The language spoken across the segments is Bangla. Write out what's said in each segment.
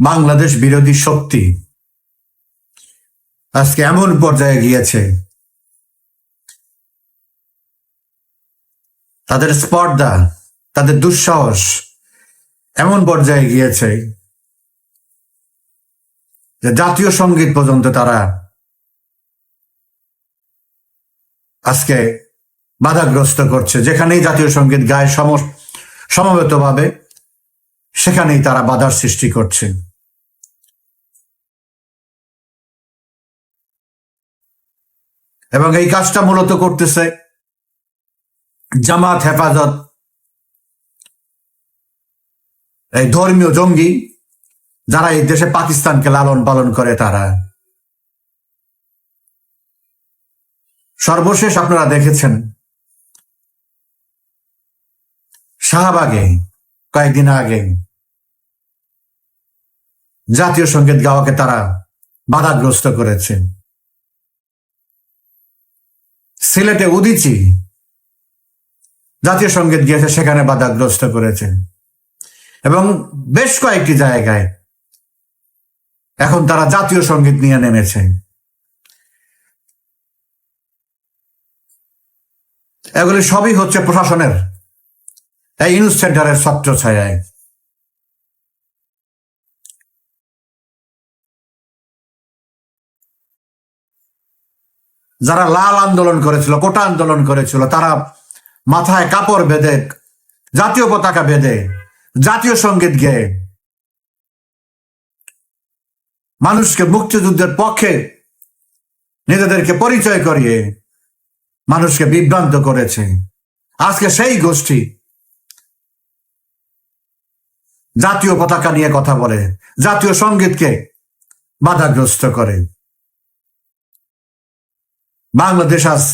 বাংলাদেশ বিরোধী শক্তি। আজকে এমন পর্যায়ে গিয়েছে। তাদের স্পর্ধা, তাদের দুঃসাহস এমন পর্যায়ে গিয়েছে যে জাতীয় সংগীত পর্যন্ত তারা আজকে বাধাগ্রস্ত করছে। যেখানেই জাতীয় সংগীত গায়ে সম, সমবেতভাবে, সেখানেই তারা বাধার সৃষ্টি করছে। এবং এই কাজটা মূলত করতেছে জামাত হেফাজত এই ধর্মীয় জঙ্গি যারা এই দেশে পাকিস্তানকে লালন পালন করে তারা। সর্বশেষ আপনারা দেখেছেন শাহবাগে কয়েকদিন আগে জাতীয় সংগীত গাওয়াকে তারা বাধাগ্রস্ত করেছে। সিলেটে উদিচি জাতীয় সংগীত গিয়েছে, সেখানে বাধাগ্রস্ত করেছে। এবং বেশ কয়েকটি জায়গায় এখন তারা জাতীয় সংগীত নিয়ে নেমেছে। এগুলি সবই হচ্ছে প্রশাসনের, এই নিউজ সেন্টারের ছত্র ছায় যারা লাল আন্দোলন করেছিল, কোটা আন্দোলন করেছিল, তারা মাথায় কাপড় বেঁধে, জাতীয় পতাকা বেঁধে, জাতীয় সংগীত গেয়ে মানুষকে মুক্তিযুদ্ধের পক্ষে নিজেদেরকে পরিচয় করিয়ে মানুষকে বিভ্রান্ত করেছে। আজকে সেই গোষ্ঠী জাতীয় পতাকা নিয়ে কথা বলে, জাতীয় সঙ্গীতকে বাধাগ্রস্ত করে। বাংলাদেশ আজ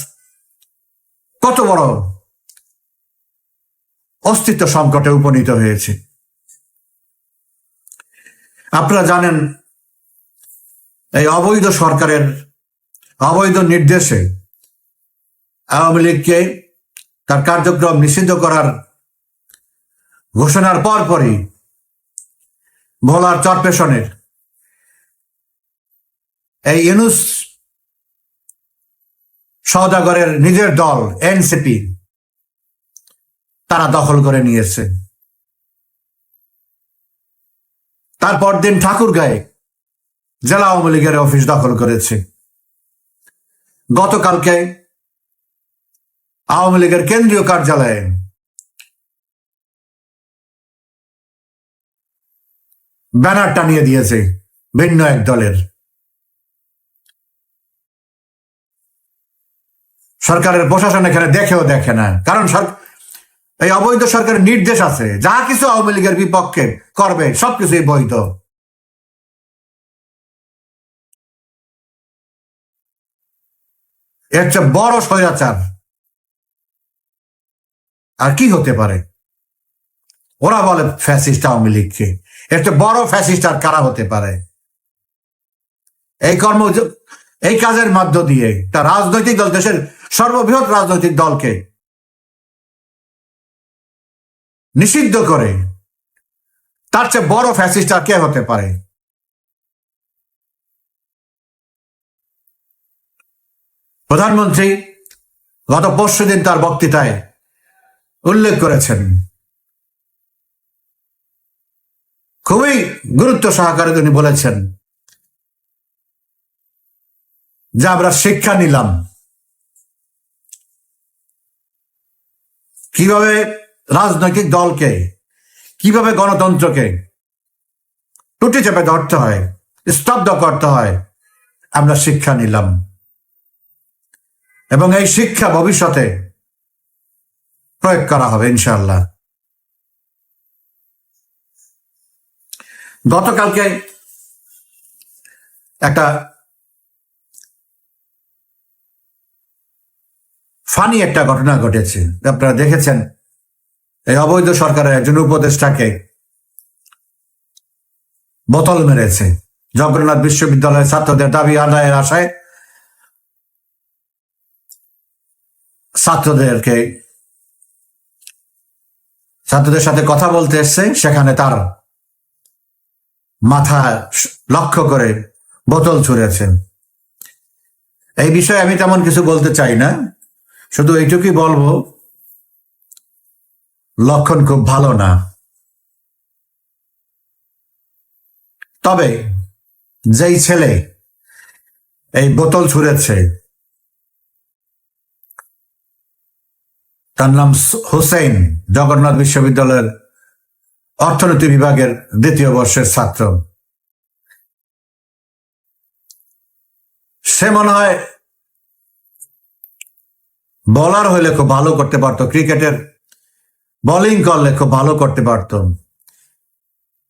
কত বড় অস্তিত্ব সংকটে উপনীত হয়েছে। আপনারা জানেন, এই অবৈধ সরকারের অবৈধ নির্দেশে আওয়ামী লীগকে তার কার্যক্রম নিষিদ্ধ করার ঘোষণার পরপরই ভোলার চরপেশনের এই ইউনুস সৌদাগরের নিজের দল, এনসিপি, তারা দখল করে নিয়েছে। তারপর দিন ঠাকুর গায়ে জেলা আওয়ামী লীগের অফিস দখল করেছে। গতকালকে আওয়ামী লীগের কেন্দ্রীয় কার্যালয়ে ব্যানার টানিয়ে দিয়েছে ভিন্ন এক দলের। সরকারের প্রশাসন এখানে দেখেও দেখে না। কারণ এই অবৈধ সরকারের নির্দেশ আছে। যা কিছু আওয়ামী লীগের বিপক্ষে করবে, সবকিছুই বৈধ। এর চেয়ে বড় স্বৈরাচার। আর কি হতে পারে? ওরা বলে ফ্যাসিস্ট আওয়ামী লীগকে। এর চেয়ে বড় ফ্যাসিস্ট আর কারা হতে পারে? এই কর্ম এই কাজের মধ্য দিয়ে তার রাজনৈতিক দল দেশের সর্ববৃহৎ রাজনৈতিক দলকে নিষিদ্ধ করে তার চেয়ে বড় ফ্যাসিস্ট আর কে হতে পারে? প্রধানমন্ত্রী গত পরশু দিন তার বক্তৃতায় উল্লেখ করেছেন, খুবই গুরুত্ব সহকারে তিনি বলেছেন, যে আমরা শিক্ষা নিলাম কীভাবে রাজনৈতিক দলকে, কীভাবে গণতন্ত্রকে টুটি চেপে ধরতে হয়, স্তব্ধ করতে হয়, আমরা শিক্ষা নিলাম। এবং এই শিক্ষা ভবিষ্যতে প্রয়োগ করা হবে ইনশাল্লাহ গতকালকে একটা ফানি একটা ঘটনা ঘটেছে। আপনারা দেখেছেন? এই অবৈধ সরকারের একজন উপদেষ্টাকে বোতল মেরেছে। জগন্নাথ বিশ্ববিদ্যালয়ের ছাত্রদের দাবি আদায়ের আশায় ছাত্রদেরকে ছাত্রদের সাথে কথা বলতে এসছে। সেখানে তার মাথা লক্ষ্য করে বোতল ছুঁড়েছেন এই বিষয়ে আমি তেমন কিছু বলতে চাই না। শুধু এইটুকুই বলব, লক্ষণ খুব ভালো না। তবে যেই ছেলে এই বোতল ছুঁড়েছে, তার নাম হুসেন জগন্নাথ বিশ্ববিদ্যালয়ের অর্থনীতি বিভাগের দ্বিতীয় বর্ষের ছাত্র। সে মনে হয় বলার হইলে খুব ভালো করতে পারতো ক্রিকেটের বোলিং করলে খুব ভালো করতে পারত।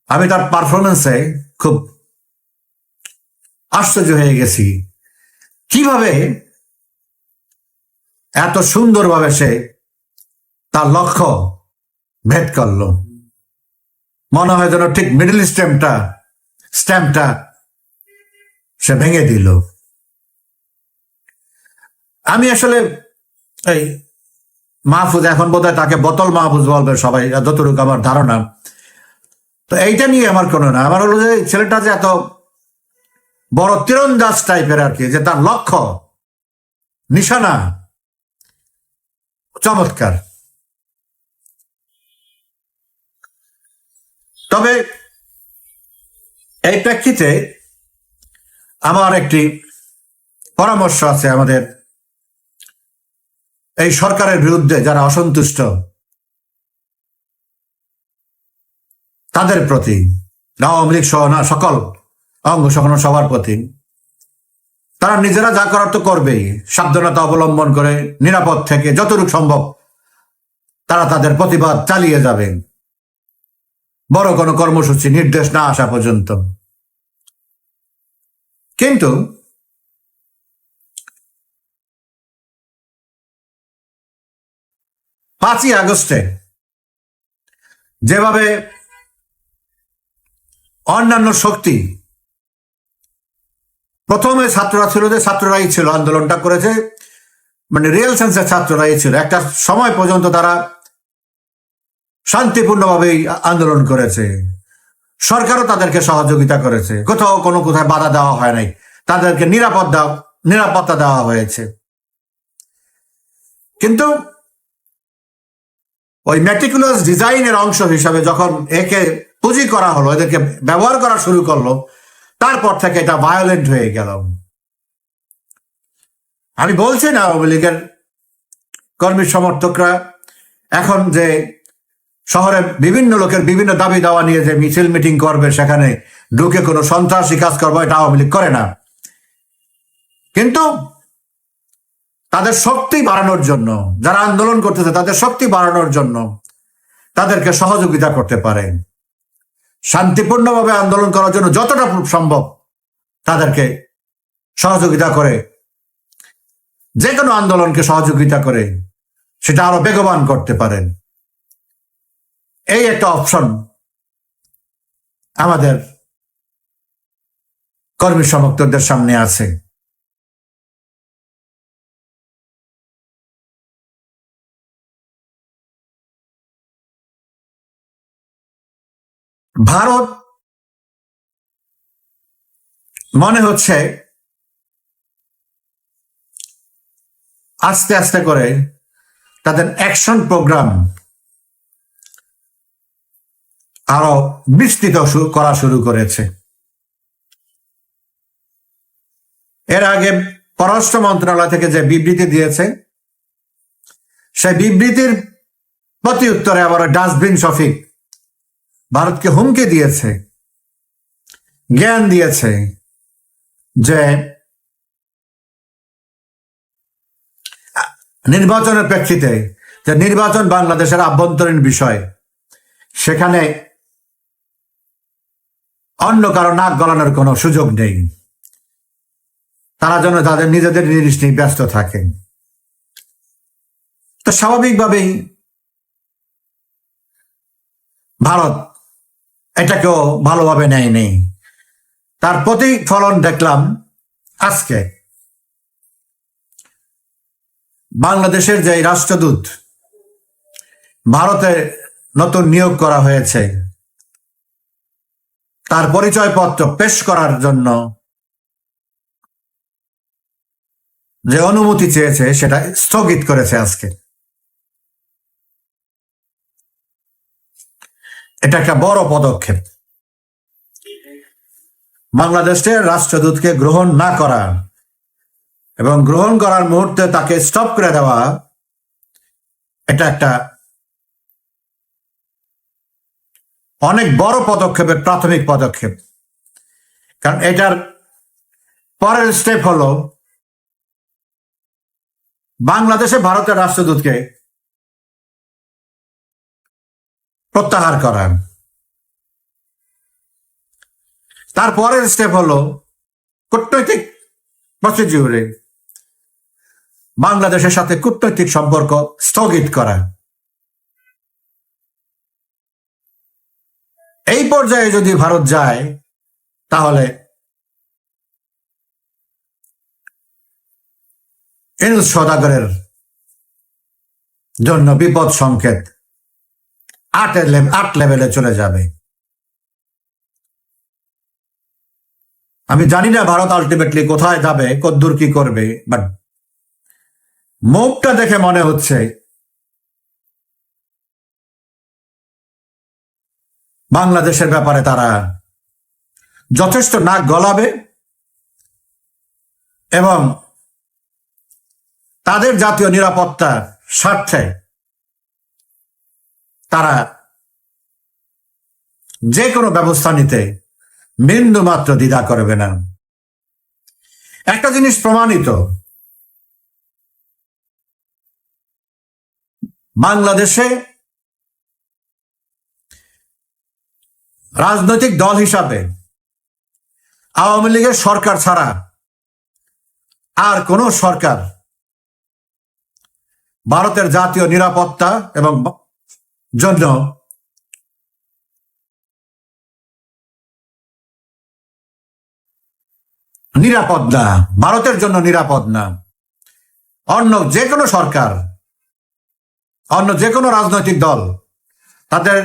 আমি তার পারফরমেন্সে খুব আশ্চর্য হয়ে গেছি। কীভাবে এত সুন্দরভাবে সে তার লক্ষ্য ভেদ করল। মনে হয় যেন ঠিক মিডল স্ট্যাম্পটা স্ট্যাম্পটা সে ভেঙে দিল। আমি আসলে এই মাহফুজ এখন বোধ তাকে বোতল মাহফুজ বলবে সবাই, যতটুকু আমার ধারণা। তো এইটা নিয়ে আমার কোনো না, আমার হলো যে ছেলেটা যে এত বড় তীরন্দাজ টাইপের আর কি, যে তার লক্ষ্য, নিশানা, চমৎকার। তবে এই প্রেক্ষিতে আমার একটি পরামর্শ আছে আমাদের এই সরকারের বিরুদ্ধে যারা অসন্তুষ্ট, তাদের প্রতি আওয়ামী লীগ সহ না সকল অঙ্গ সংগঠন সবার প্রতি, তারা নিজেরা যা করার তো করবেই, সাবধানতা অবলম্বন করে, নিরাপদ থেকে যতটুকু সম্ভব তারা তাদের প্রতিবাদ চালিয়ে যাবেন বড় কোনো কর্মসূচি, নির্দেশ না আসা পর্যন্ত। কিন্তু পাঁচই আগস্টে যেভাবে অন্যান্য শক্তি প্রথমে ছাত্ররা ছিল যে ছাত্ররাই ছিল, আন্দোলনটা করেছে। মানে রিয়েল সেন্সের ছাত্ররাই ছিল। একটা সময় পর্যন্ত তারা শান্তিপূর্ণভাবেই আন্দোলন করেছে। সরকারও তাদেরকে সহযোগিতা করেছে। কোথাও কোনো কোথায় বাধা দেওয়া হয় নাই। তাদেরকে নিরাপদ নিরাপত্তা দেওয়া হয়েছে। কিন্তু ওই ম্যাটিকুলাস ডিজাইনের অংশ হিসাবে যখন একে পুঁজি করা হলো, এদেরকে ব্যবহার করা শুরু করল, তারপর থেকে এটা ভায়োলেন্ট হয়ে গেল। আমি বলছি না আওয়ামী লীগের কর্মী সমর্থকরা, এখন যে শহরে বিভিন্ন লোকের বিভিন্ন দাবি দাওয়া নিয়ে যে মিছিল মিটিং করবে, সেখানে ঢুকে কোনো সন্ত্রাসী কাজ করব, এটা আওয়ামী লীগ করে না। কিন্তু তাদের শক্তি বাড়ানোর জন্য, যারা আন্দোলন করতেছে, তাদের শক্তি বাড়ানোর জন্য তাদেরকে সহযোগিতা করতে পারে। শান্তিপূর্ণভাবে আন্দোলন করার জন্য যতটা সম্ভব তাদেরকে সহযোগিতা করে। যে কোনো আন্দোলনকে সহযোগিতা করে, সেটা আরও বেগবান করতে পারেন এই একটা অপশন আমাদের কর্মী সমর্থকদের সামনে আছে। ভারত মনে হচ্ছে আস্তে আস্তে করে তাদের অ্যাকশন প্রোগ্রাম আরও বিস্তৃত করা শুরু করেছে। এর আগে পররাষ্ট্র মন্ত্রণালয় থেকে যে বিবৃতি দিয়েছে, সেই বিবৃতির প্রতি উত্তরে আবার ডাস্টবিন শফিক ভারতকে হুমকি দিয়েছে, জ্ঞান দিয়েছে যে নির্বাচনের প্রেক্ষিতে যে নির্বাচন বাংলাদেশের আভ্যন্তরীণ বিষয়, সেখানে অন্য কারও নাক গলানোর কোনো সুযোগ নেই। তারা যেন তাদের নিজেদের জিনিস নিয়ে ব্যস্ত থাকেন তো স্বাভাবিকভাবেই ভারত এটাকেও ভালোভাবে নেয় নেই। তার প্রতিফলন দেখলাম আজকে। বাংলাদেশের যে রাষ্ট্রদূত, ভারতে নতুন নিয়োগ করা হয়েছে। তার পরিচয়পত্র পেশ করার জন্য যে অনুমতি চেয়েছে, সেটা স্থগিত করেছে আজকে। এটা একটা বড় পদক্ষেপ। বাংলাদেশের রাষ্ট্রদূতকে গ্রহণ না করা এবং গ্রহণ করার মুহূর্তে তাকে স্টপ করে দেওয়া, এটা একটা অনেক বড় পদক্ষেপের প্রাথমিক পদক্ষেপ। কারণ এটার পরের স্টেপ হলো বাংলাদেশে ভারতের রাষ্ট্রদূতকে প্রত্যাহার করা তারপরের স্টেপ হলো কূটনৈতিক প্রসিডিউরে বাংলাদেশের সাথে কূটনৈতিক সম্পর্ক স্থগিত করা এই পর্যায়ে যদি ভারত যায়, তাহলে এনুস সদাগরের জন্য বিপদ সংকেত। আট আট লেভেলে চলে যাবে। আমি জানি না ভারত আলটিমেটলি কোথায় যাবে, কদ্দূর কি করবে বাট মুখটা দেখে মনে হচ্ছে বাংলাদেশের ব্যাপারে তারা যথেষ্ট নাক গলাবে এবং তাদের জাতীয় নিরাপত্তা স্বার্থে তারা যে কোনো ব্যবস্থা নিতে বিন্দু মাত্র দ্বিধা করবে না। একটা জিনিস প্রমাণিত। বাংলাদেশে রাজনৈতিক দল হিসাবে আওয়ামী লীগের সরকার ছাড়া আর কোন সরকার ভারতের জাতীয় নিরাপত্তা এবং জন্য নিরাপদ না। ভারতের জন্য নিরাপদ না। অন্য যে কোনো সরকার, অন্য যে কোনো রাজনৈতিক দল, তাদের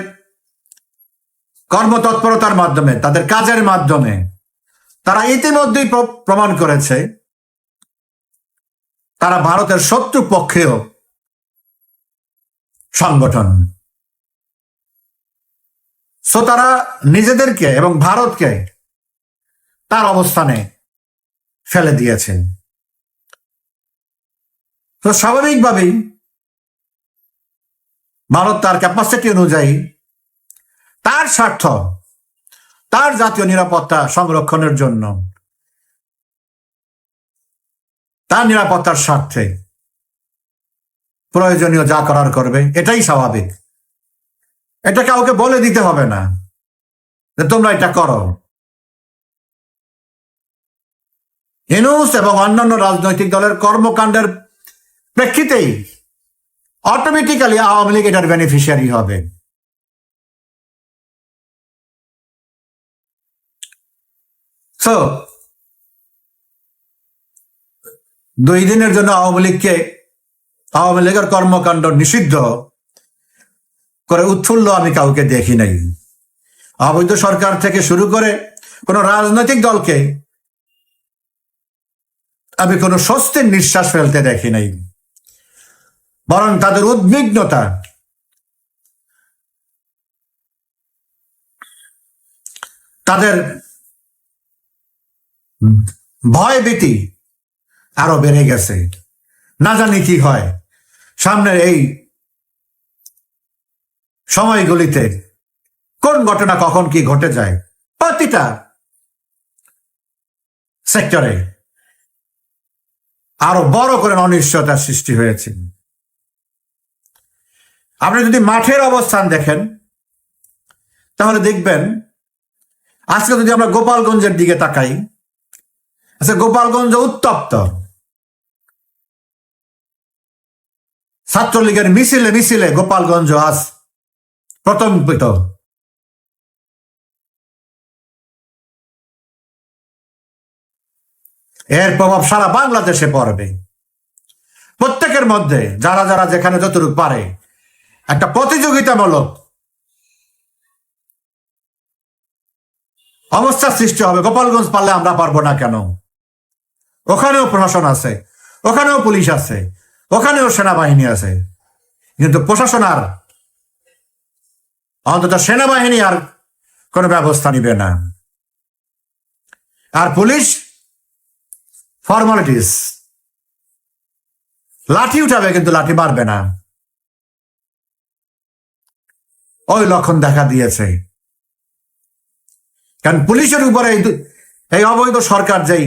কর্মতৎপরতার মাধ্যমে, তাদের কাজের মাধ্যমে, তারা ইতিমধ্যেই প্রমাণ করেছে, তারা ভারতের শত্রু পক্ষেও সংগঠন। সো তারা নিজেদেরকে এবং ভারতকে তার অবস্থানে ফেলে দিয়েছেন। তো স্বাভাবিকভাবেই ভারত তার ক্যাপাসিটি অনুযায়ী তার স্বার্থ, তার জাতীয় নিরাপত্তা সংরক্ষণের জন্য, তার নিরাপত্তার স্বার্থে প্রয়োজনীয় যা করার করবে, এটাই স্বাভাবিক। এটা কাউকে বলে দিতে হবে না। যে তোমরা এটা করো। হিনুস এবং অন্যান্য রাজনৈতিক দলের কর্মকাণ্ডের প্রেক্ষিতেই অটোমেটিক্যালি আওয়ামী লীগ এটার বেনিফিশিয়ারি হবে। সো দুই দিনের জন্য আওয়ামী লীগকে, আওয়ামী লীগের কর্মকাণ্ড নিষিদ্ধ। করে উৎফুল্ল আমি কাউকে দেখি নাই। অবৈধ সরকার থেকে শুরু করে কোন রাজনৈতিক দলকে আমি কোনো স্বস্তির নিঃশ্বাস ফেলতে দেখি নাই। বরং তাদের উদ্বিগ্নতা তাদের ভয় ভীতি আরও বেড়ে গেছে। না জানি কি হয়। সামনের এই সময়গুলিতে কোন ঘটনা কখন কি ঘটে যায়? প্রতিটা সেক্টরে আরও বড় করে অনিশ্চয়তার সৃষ্টি হয়েছে। আপনি যদি মাঠের অবস্থান দেখেন, তাহলে দেখবেন, আজকে যদি আমরা গোপালগঞ্জের দিকে তাকাই আচ্ছা গোপালগঞ্জ উত্তপ্ত। ছাত্রলীগের মিছিলে মিছিলে গোপালগঞ্জ আজ প্রতম্পিত এর প্রভাব সারা বাংলাদেশে পড়বে। প্রত্যেকের মধ্যে, যারা যারা যেখানে যতটুকু পারে, একটা প্রতিযোগিতামূলক অবস্থা সৃষ্টি হবে। গোপালগঞ্জ পারলে আমরা পারব না কেন? ওখানেও প্রশাসন আছে, ওখানেও পুলিশ আছে, ওখানেও সেনাবাহিনী আছে। কিন্তু প্রশাসন আর অন্তত সেনাবাহিনী আর কোনো ব্যবস্থা নিবে না। আর পুলিশ ফর্মালিটিস লাঠি উঠাবে কিন্তু লাঠি মারবে না। ওই লক্ষণ দেখা দিয়েছে। কারণ পুলিশের উপরে এই অবৈধ সরকার যেই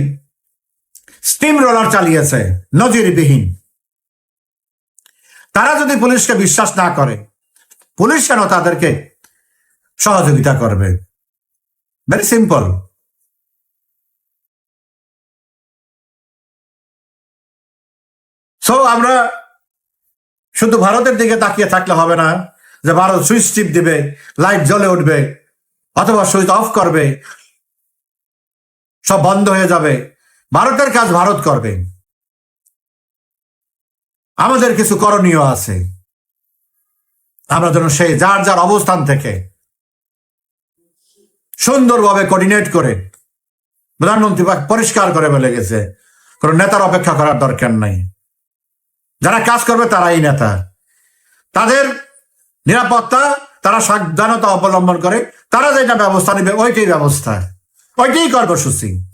স্টিম রোলার চালিয়েছে, নজিরবিহীন, তারা যদি পুলিশকে বিশ্বাস না করে পুলিশ কেন তাদেরকে সহযোগিতা করবে? ভেরি সিম্পল সো আমরা শুধু ভারতের দিকে তাকিয়ে থাকলে হবে না, যে ভারত সুইচ টিপ দিবে, লাইট জ্বলে উঠবে, অথবা সুইচ অফ করবে, সব বন্ধ হয়ে যাবে। ভারতের কাজ ভারত করবে। আমাদের কিছু করণীয় আছে। আমরা যেন সেই যার যার অবস্থান থেকে সুন্দরভাবে কোঅর্ডিনেট করে প্রধানমন্ত্রী পরিষ্কার করে বলে গেছে, কোন নেতার অপেক্ষা করার দরকার নাই। যারা কাজ করবে তারাই নেতা। তাদের নিরাপত্তা, তারা সাবধানতা অবলম্বন করে, তারা যেটা ব্যবস্থা নেবে ওইটাই ব্যবস্থা। ওইটাই কর্মসূচি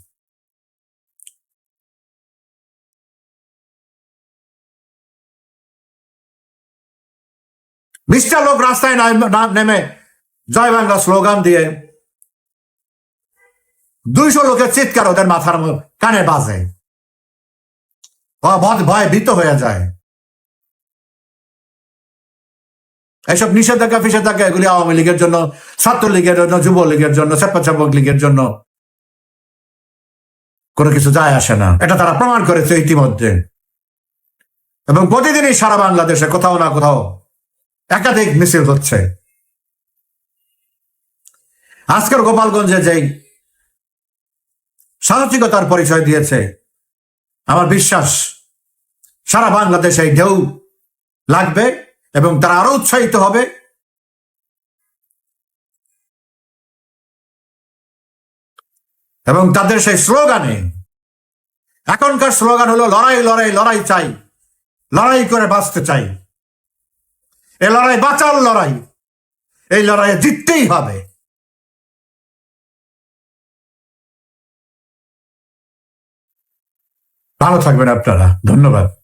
বিশটা লোক রাস্তায় নাম- জয় বাংলা স্লোগান দিয়ে দুইশো লোকের চিৎকার ওদের মাথার কানে বাজে। ভয় ভীত হয়ে যায়। এইসব নিষেধাজ্ঞা, ফিষেধাজ্ঞা, এগুলি আওয়ামী লীগের জন্য ছাত্র লীগের জন্য, যুবলীগের জন্য, স্বেচ্ছাসেবক লীগের জন্য কোনো কিছু যায় আসে না। এটা তারা প্রমাণ করেছে ইতিমধ্যে। এবং প্রতিদিনই সারা বাংলাদেশে কোথাও না কোথাও একাধিক মিছিল হচ্ছে। আজকের গোপালগঞ্জে যেই সাহসিকতার পরিচয় দিয়েছে, আমার বিশ্বাস সারা বাংলাদেশে এই ঢেউ লাগবে এবং তারা আরও উৎসাহিত হবে। এবং তাদের সেই স্লোগানে, এখনকার স্লোগান হলো, লড়াই লড়াই লড়াই চাই। লড়াই করে বাঁচতে চাই। এ লড়াই বাঁচার লড়াই। এই লড়াইয়ে জিততেই হবে। ভালো থাকবেন আপনারা। ধন্যবাদ।